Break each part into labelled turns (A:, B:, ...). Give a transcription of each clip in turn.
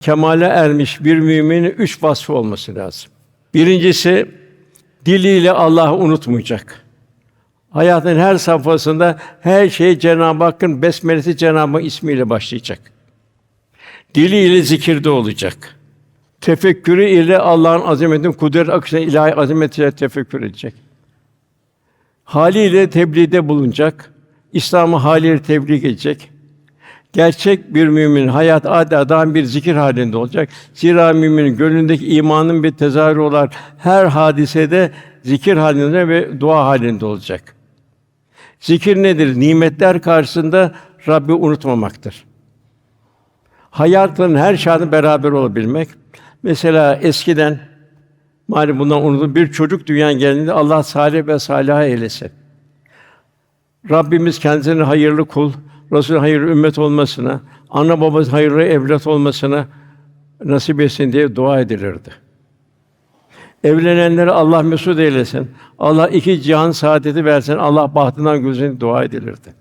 A: Kemale ermiş bir müminin üç vasfı olması lazım. Birincisi diliyle Allah'ı unutmayacak. Hayatın her safhasında her şey Cenab-ı Hakk'ın besmelesi Cenab-ı Hak ismiyle başlayacak. Diliyle zikirde olacak. Tefekkürü ile Allah'ın azametinin kudret akışına ilahi azametiyle tefekkür edecek. Haliyle tebliğde bulunacak. İslam'ı haliyle tebliğ edecek. Gerçek bir mümin hayat adeta bir zikir halinde olacak. Zira müminin gönlündeki imanın bir tezahürü olarak her hadisede zikir halinde ve dua halinde olacak. Zikir nedir? Nimetler karşısında Rabbi unutmamaktır. Hayatın her şartı beraber olabilmek. Mesela eskiden malum bundan unutulur bir çocuk dünyaya geldiğinde Allah salih ve salih eylesin. Rabbimiz kendisine hayırlı kul, Resul hayırlı ümmet olmasına, ana babası hayırlı evlat olmasına nasip etsin diye dua edilirdi. Evlenenleri Allah mesut eylesin. Allah iki cihan saadeti versin. Allah bahtından gözünü dua edilirdi.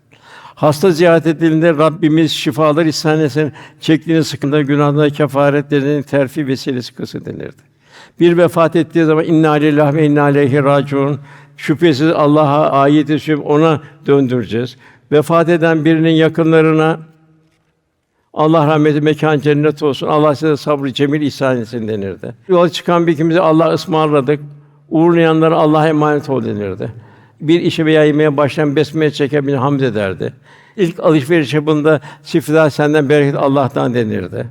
A: Hasta ziyaret edildiğinde Rabbimiz şifalar ihsan etsin. Çektiğiniz sıkıntı günahına kefaretlerinin terfi vesilesi kılsın denirdi. Bir vefat ettiği zaman inna lillahi ve inna ileyhi raciun. Şüphesiz Allah'a ait ona döndüreceğiz. Vefat eden birinin yakınlarına Allah rahmeti mekan cennet olsun. Allah size sabrı cemil ihsan etsin denirdi. Yola çıkan bir kimse Allah ısmarladık. Uğurlayanlara Allah'a emanet ol denirdi. Bir işe veya yemeğe başlayan besmele çeken bir hamd ederdi. İlk alışveriş yapında sifra senden bereket Allah'tan denirdi.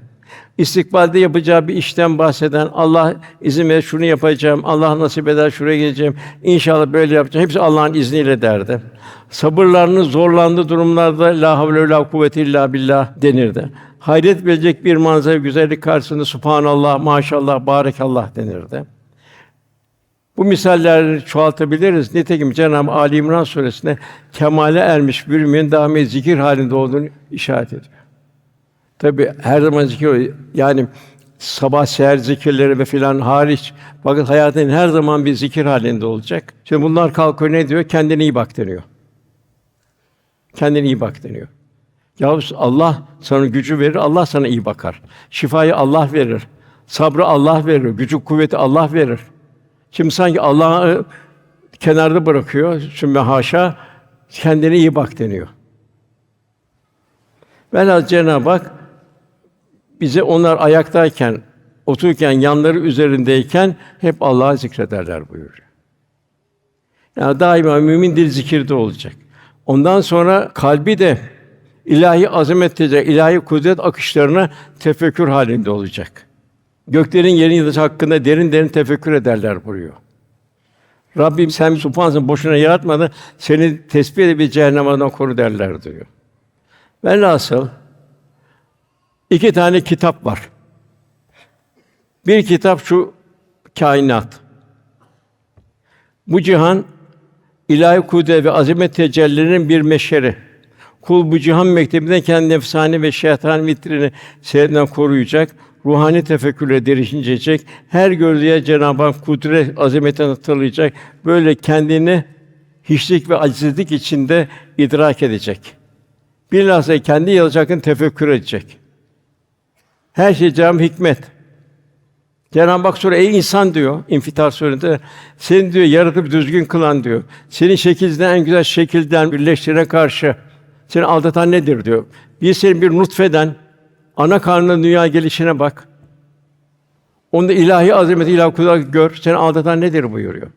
A: İstikbalde yapacağı bir işten bahseden Allah izin ver şunu yapacağım, Allah nasip eder şuraya geleceğim, inşallah böyle yapacağım. Hepsi Allah'ın izniyle derdi. Sabırlarını zorlandığı durumlarda la havle la kuvvete illa billah denirdi. Hayret verecek bir manzara güzellik karşısında subhanallah, maşallah, barekallah denirdi. Bu misalleri çoğaltabiliriz. Nitekim Cenab-ı Ali İmran suresinde kemale ermiş bir müminin daimi zikir halinde olduğunu işaret ediyor. Tabi her zaman zikir yani sabah seher zikirleri ve filan hariç fakat hayatın her zaman bir zikir halinde olacak. Şimdi bunlar kalkıyor ne diyor? Kendine iyi bak deniyor. Kendine iyi bak deniyor. Ya Allah sana gücü verir, Allah sana iyi bakar. Şifayı Allah verir. Sabrı Allah verir, gücü kuvveti Allah verir. Şimdi sanki Allah'ı kenarda bırakıyor. Şimdi haşa kendine iyi bak deniyor. Velhâsıl Cenab-ı Hak bize onlar ayaktayken, otururken, yanları üzerindeyken hep Allah'ı zikrederler buyuruyor. Yani daima mümin dil zikirde olacak. Ondan sonra kalbi de ilahi azamet ilahi kudret akışlarına tefekkür halinde olacak. Göklerin yerin yıldızı hakkında derin derin tefekkür ederler buyuruyor. Rabbim sen subhansın boşuna yaratmadı. Seni tesbih edebileceği cehennemden koru derler diyor. Velhasıl iki tane kitap var. Bir kitap şu kainat. Bu cihan ilahi kudret ve azamet tecellilerinin bir meşeri. Kul bu cihan mektebinden kendi nefsani ve şeytan vitrini seyrinden koruyacak, ruhani tefekkürle derişinecek, her gördüğü Cenab-ı Hak kudret azametini hatırlayacak. Böyle kendini hiçlik ve acizlik içinde idrak edecek. Bilhassa kendi yazacakını tefekkür edecek. Her şey Cenab-ı Hikmet. Cenab-ı Hak sonra ey insan diyor İnfitar Suresi'nde seni diyor yaratıp düzgün kılan diyor. Seni şekilden en güzel şekilden birleştirene karşı seni aldatan nedir diyor. Bir senin bir nutfeden ana karnına dünya gelişine bak. Onda ilahi azameti, ilahi kudret gör. Seni aldatan nedir buyuruyor.